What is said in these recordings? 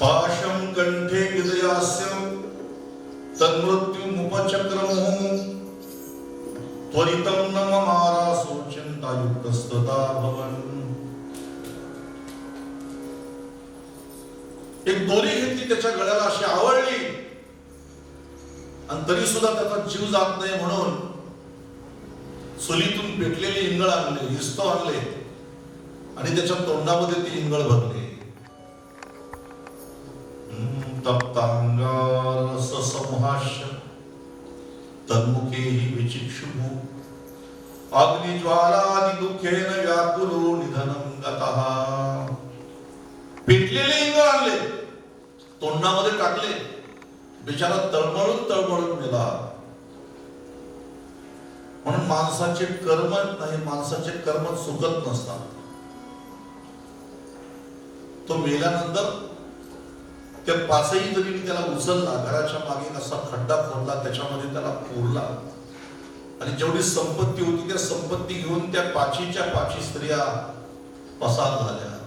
पाशं कण्ठे विदयास्य तन्मृत्युमुपचक्रमुः त्वरितं न ममारासो चिन्तायुक्तस्तथा भवन् एक दोरी घेतली त्याच्या गळ्याला अशी आवडली आणि तरी सुद्धा त्याचा जीव जात नाही म्हणून सुलीतून पेटलेली इंगळ आणले हिस्तो आणले आणि त्याच्या तोंडामध्ये ती इंगळ भरली. तप्तांगारससंहास्य तन्मुखेहि विचिक्षुभु। अग्निज्वालादिदुःखेन व्याकुलो निधनं गतः। पिटलेले इंग आणले तोंडामध्ये टाकले बिचारा तळमळून तळमळून मेला म्हणून माणसाचे कर्म नाही माणसाचे कर्म चुकत नसतात. तो मेल्यानंतर त्या पाचही जरी मी त्याला उचलला घराच्या मागे असा खड्डा खोदला त्याच्यामध्ये त्याला पुरला. आणि जेवढी संपत्ती होती त्या संपत्ती घेऊन त्या पाचीच्या पाची स्त्रिया पसार झाल्या.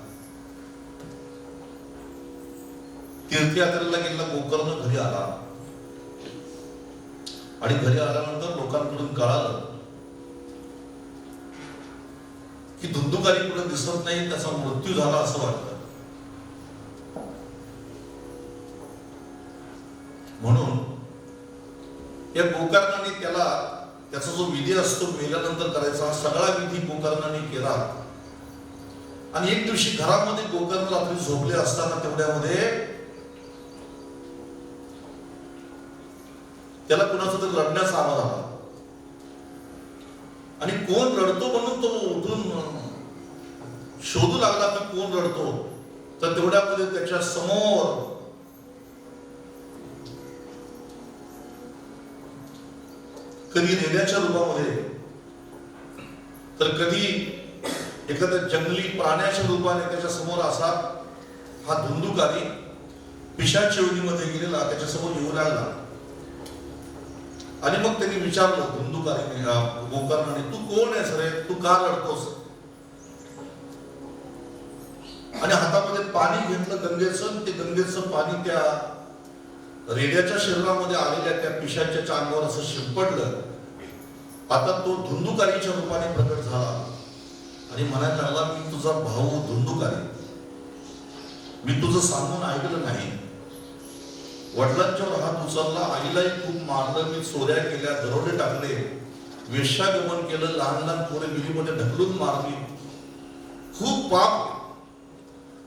तीर्थयात्रेला गेलेला गोकर्ण घरी आला. आणि घरी आल्यानंतर लोकांकडून कळालं की धुंदुकारी कुठे दिसत नाही त्याचा मृत्यू झाला असं वाटतं. म्हणून या गोकर्णाने त्याला त्याचा जो विधी असतो मेल्यानंतर करायचा हा सगळा विधी गोकर्णाने केला. आणि एक दिवशी घरामध्ये गोकर्ण रात्री झोपले असताना तेवढ्यामध्ये त्याला कुणाचा तरी रडण्याचा आवाज आला. आणि कोण रडतो म्हणून तो उठून शोधू लागला की कोण रडतो. तर तेवढ्यामध्ये त्याच्यासमोर कधी रेड्याच्या रूपामध्ये. तर कधी एखाद्या जंगली प्राण्याच्या रूपाने त्याच्यासमोर असा हा धुंदुकारी पिशाच्या योनीमध्ये गेलेला त्याच्यासमोर येऊ लागला आणि मग त्यांनी विचारलं धुंदुकारी गोकर्णाने तू कोण आहेस रे? तू का लढतोस आणि हातामध्ये पाणी घेतलं गंगेचं ते गंगेचं पाणी त्या रेड्याच्या शरीरामध्ये आलेल्या त्या पिशाच्या अंगावर असं शिंपडलं आता तो धुंदुकारीच्या रूपाने प्रकट झाला. आणि म्हणायला लागला मी तुझा भाऊ धुंदुकारी. मी तुझं सांगून ऐकलं नाही. वडिलांच्यावर हात उचलला आईलाही खूप मारलं मी चोऱ्या केल्या दरोडे टाकले वेश्यागमन केलं लहान लहान पोरे विहिरीमध्ये ढकलून मारली. खूप पाप.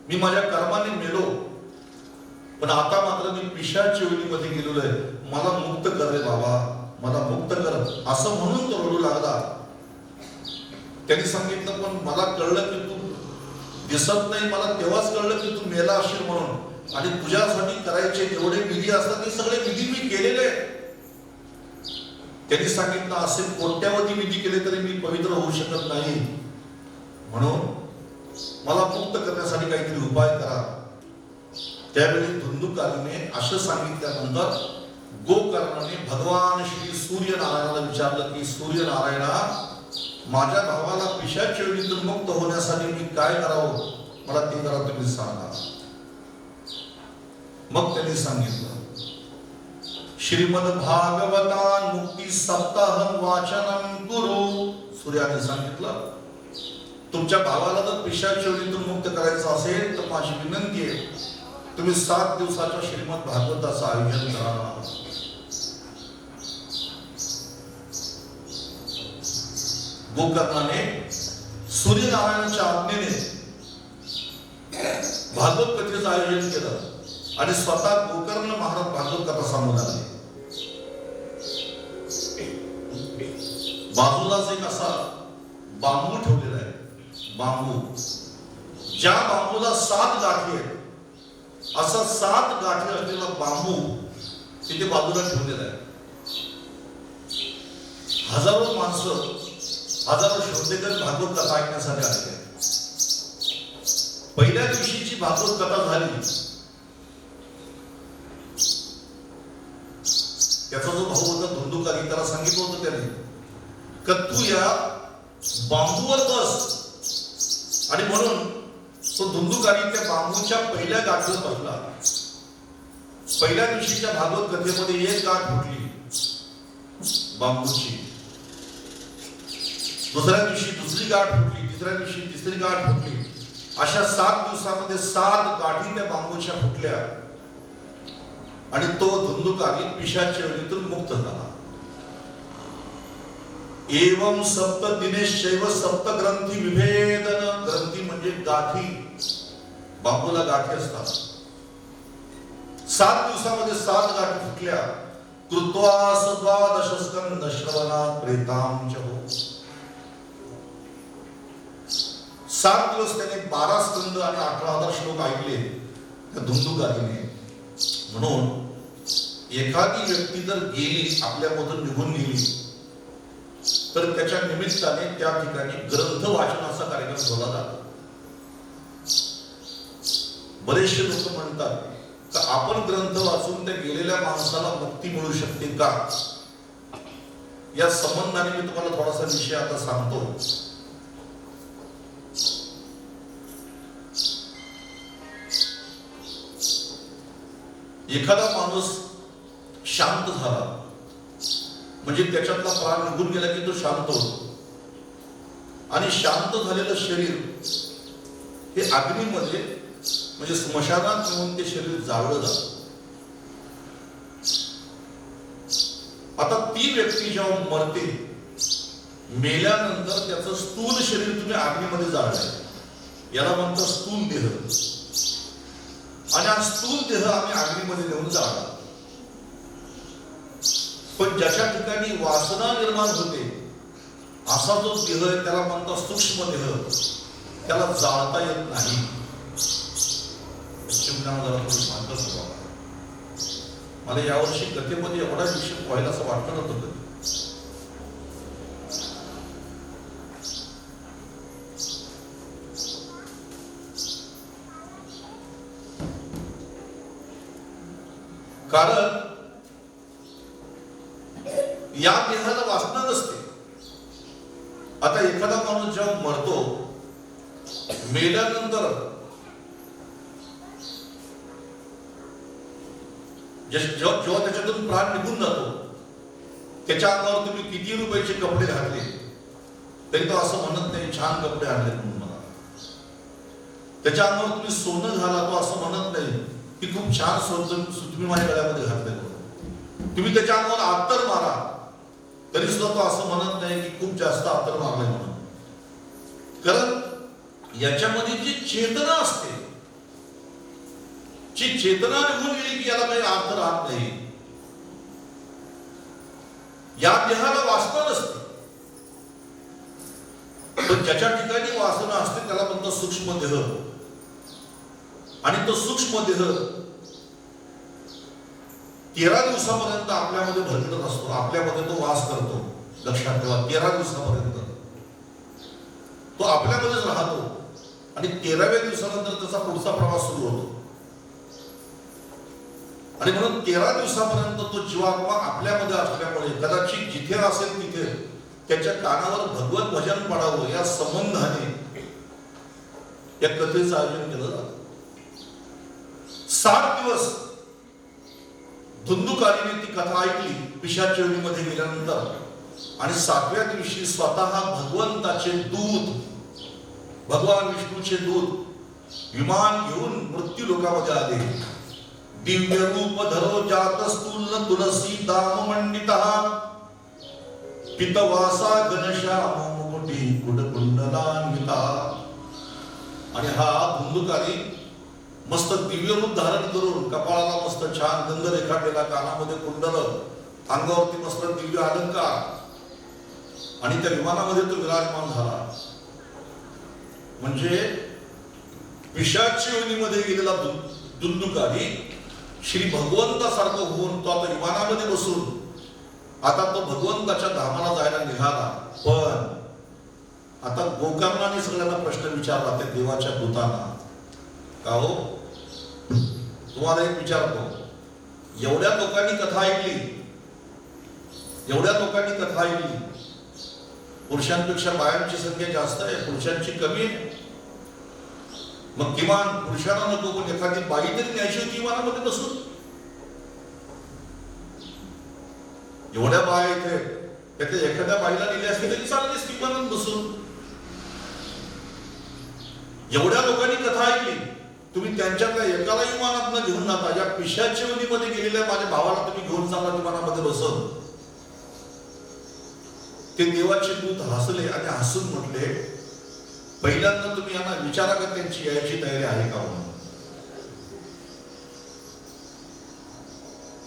मी माझ्या कर्माने मेलो. पण आता मात्र मी पिशाच्या चिवणीमध्ये गेलेलो आहे. मला मुक्त कर रे बाबा. मला मुक्त कर. असं म्हणून तो रडू लागला. त्यांनी सांगितलं पण मला कळलं की तू दिसत नाही. मला तेव्हाच कळलं की तू मेला असेल म्हणून. आणि तुझ्यासाठी करायचे जेवढे विधी असतात ते सगळे विधी मी केलेले त्यांनी सांगितलं असे कोट्यावधी विधी केले तरी मी पवित्र होऊ शकत नाही. म्हणून मला मुक्त करण्यासाठी काहीतरी उपाय करा. त्यावेळी धुंदुकालीने असं सांगितल्यानंतर गोकर्णाने भगवान श्री सूर्यनारायणाला विचारलं की सूर्यनारायणा माझ्या भावाला पिशाच्या योनीतून मुक्त होण्यासाठी मी काय करावं? मला ते जरा तुम्ही सांगा. मग त्यांनी सांगितलं श्रीमद भागवतान मुक्ती सप्ताह वाचन गुरु सूर्याने सांगितलं तुमच्या भावाला जर पिशा योनीतून मुक्त करायचं असेल तर माझी विनंती आहे तुम्ही सात दिवसाच्या श्रीमद भागवताचं आयोजन करा. गोकर्णाने सूर्यनारायणाच्या आज्ञेने भागवत कथेचं आयोजन केलं आणि स्वतः गोकर्ण महाराज भागवत कथा सांगून आले. बाजूलाच एक असा बांबू ठेवलेला आहे. बांबू. ज्या बांबूला सात गाठी आहेत असा सात गाठी असलेला बांबू तिथे बाजूला ठेवलेला आहे. हजारो माणसं हजारो श्रोतेकर भागवत कथा ऐकण्यासाठी आलेले पहिल्या दिवशीची भागवत कथा झाली त्याचा जो भाऊ होता धुंदुकारी त्याला सांगितलं होतं त्याने का तू या बांबूवर बस. आणि म्हणून तो धुंदुकारी त्या बांबूच्या पहिल्या गाठीवर बसला पहिल्या दिवशीच्या भागवत कथेमध्ये एक गाठ फुटली. बांबूची. दुसऱ्या दिवशी दुसरी गाठ फुटली तिसऱ्या दिवशी तिसरी गाठ फुटली. अशा सात दिवसामध्ये सात गाठी त्या बांबूच्या फुटल्या. आणि तो धुंदुकारी पिशाच्या वेळीतून मुक्त झाला. एवम सप्त दिनेश शैव सप्त ग्रंथी विभेदन. ग्रंथी म्हणजे गाठी. बांबूला गाठी असतात. सात दिवसामध्ये सात गाठी फुटल्या. कृत्वा सद्वादश श्रवणात प्रेतांच हो. सात दिवस त्याने बारा स्कंद आणि अठरा हजार श्लोक ऐकले. त्या धुंदुकारीने म्हणून एखादी व्यक्ती जर गेली आपल्यामधून निघून गेली तर त्याच्या निमित्ताने त्या ठिकाणी ग्रंथ वाचनाचा कार्यक्रम झाला जातो. बरेचसे लोक म्हणतात का आपण ग्रंथ वाचून त्या गेलेल्या माणसाला मुक्ती मिळू शकते का? या संबंधाने मी तुम्हाला थोडासा विषय आता सांगतो. एखादा माणूस शांत झाला म्हणजे त्याच्यातला प्राण निघून गेला की तो शांत होतो. आणि शांत झालेलं शरीर हे अग्नीमध्ये म्हणजे स्मशानात नेऊन ते शरीर जाळलं जात. आता ती व्यक्ती जेव्हा मरते मेल्यानंतर त्याचं स्थूल शरीर तुम्ही अग्नीमध्ये जाळलंय. याला म्हणतो स्थूल देह. आणि हा स्थूल देह आम्ही अग्नीमध्ये नेऊन जाळला. पण ज्याच्या ठिकाणी वासना निर्माण होते असा जो देह आहे त्याला म्हणतो सूक्ष्म देह. त्याला जाळता येत नाही. चिमण्याला जरा थोडी सांगत होतो मला यावर्षी गतीमध्ये एवढा विषय व्हायला असं वाटलं नव्हतं कधी. कारण या देहाला वासना नसते आता एखादा माणूस जेव्हा मरतो मेल्यानंतर जेव्हा त्याच्यातून प्राण निघून जातो त्याच्या अंगावर तुम्ही किती रुपयाचे कपडे घातले तरी तो असं म्हणत नाही छान कपडे आणले म्हणून मला. त्याच्या अंगावर तुम्ही सोनं घाला तो असं म्हणत नाही की खूप छान सोनं तुम्ही माझ्या गळ्यामध्ये घातले तुम्ही त्याच्या अंगावर आत्तर मारा तरी सुद्धा तो असं म्हणत नाही की खूप जास्त आत्तर मारलाय म्हणून. कारण याच्यामध्ये जी चेतना असते जी चेतना निघून गेली की याला काही अर्थ राहत नाही. या देहाला वासना नसते. पण ज्याच्या ठिकाणी वासना असते त्याला म्हणतो सूक्ष्म देह. आणि तो सूक्ष्म देह तेरा दिवसापर्यंत आपल्यामध्ये भरकटत असतो. आपल्यामध्ये तो वास करतो. लक्षात ठेवा तेरा दिवसापर्यंत. तो आपल्यामध्येच राहतो. आणि तेराव्या दिवसानंतर त्याचा पुढचा प्रवास सुरू होतो. आणि म्हणून तेरा दिवसापर्यंत तो जीवात्मा आपल्यामध्ये असल्यामुळे कदाचित जिथे असेल तिथे त्याच्या कानावर भगवत भजन पडावं या संबंधाने या कथेचं आयोजन केलं जात. सात दिवस धुंदुकारीने ती कथा ऐकली पिशाचेवणीमध्ये गेल्यानंतर. आणि सातव्या दिवशी स्वतः भगवंताचे दूत भगवान विष्णूचे दूत विमान घेऊन मृत्यू लोकामध्ये आले. दिव्य रूप धरो जात तुलसी दाम मंडित पितवासा घनश्याम मुकुटी कुडकुंडलान्विता। आणि हा धुंदुकारी मस्त दिव्य रूप धारण करून कपाळाला मस्त छान गंध रेखाटलेला कानामध्ये कुंडल अंगावरती मस्त दिव्य अलंकार. आणि त्या विमानामध्ये तो विराजमान झाला. म्हणजे पिशाची योनीमध्ये गेलेला दु- दुंदुकारी श्री भगवंतासारखं होऊन तो आता विमानामध्ये बसून आता तो भगवंताच्या धामाला जायला निघाला. पण आता गोकर्णाने सगळ्यांना प्रश्न विचारला त्या देवाच्या दूतांना. का हो? तुम्हाला एक विचारतो. एवढ्या लोकांनी कथा ऐकली. एवढ्या लोकांनी कथा ऐकली. पुरुषांपेक्षा बायांची संख्या जास्त आहे पुरुषांची कमी आहे. मग किमान पुरुषाला नको पण एखादी बाई तरी न्यायची किमानामध्ये नसून. एवढ्या बाया इथे त्याच्या एखाद्या बाईला नेली असते तरी चाललीस किमान बसून. एवढ्या लोकांनी कथा ऐकली तुम्ही त्यांच्यातल्या एकाला विमानात न घेऊन जाता या पिशाच्या मध्ये गेलेल्या माझ्या भावाला तुम्ही घेऊन जाता विमानामध्ये बसत ते देवाचे दूत हसले आणि हसून म्हटले पहिल्यांदा तुम्ही यांना विचारा का त्यांची यायची तयारी आहे का म्हणून?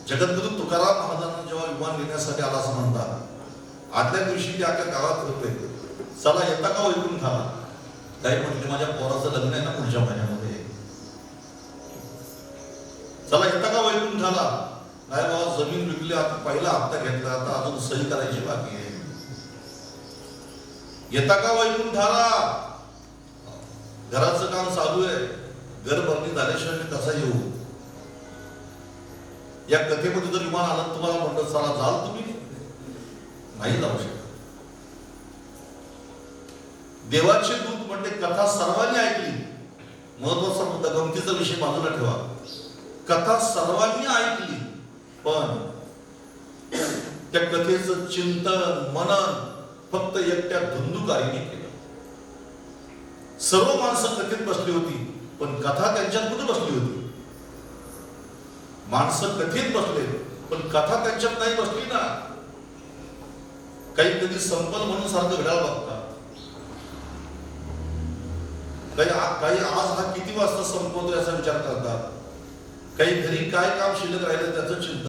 जगद्गुरु तुकाराम महाराजांना जेव्हा विमान घेण्यासाठी आला असं म्हणतात आदल्या दिवशी ते आपल्या गावात होते. चला येता का हो ऐकून खाला काही म्हटले माझ्या पोराचं लग्न आहे ना पुढच्या महिन्यामध्ये. चला येता का हो ऐकून झाला नाही बाबा जमीन विकली आता पहिला हप्ता घेतला आता अजून सही करायची बाकी आहे. येता का हो वैकुंठ झाला घराचं काम चालू आहे. घर भरणी झाल्याशिवाय मी कसा येऊ? या कथेमध्ये जर विमान आलं तुम्हाला म्हणत चला जाल तुम्ही. नाही जाऊ शकत. देवाचे दूत म्हणजे कथा सर्वांनी ऐकली. महत्त्वाचा मुद्दा गमतीचा विषय बाजूला ठेवा. कथा सर्वांनी ऐकली पण त्या कथेचं चिंतन मनन फक्त एकट्या धुंदुकारीने केलं. सर्व माणसं कथेत बसली होती पण कथा त्यांच्यात कुठे बसली होती? माणसं कथेत बसले पण कथा त्यांच्यात नाही बसली ना. काही कधी संपल म्हणून सारखं घड्याळ बघतात काही काही आज हा किती वाजता संपवतो याचा विचार करतात. काही घरी काय काम शिल्लक राहिलं त्याचं चिंता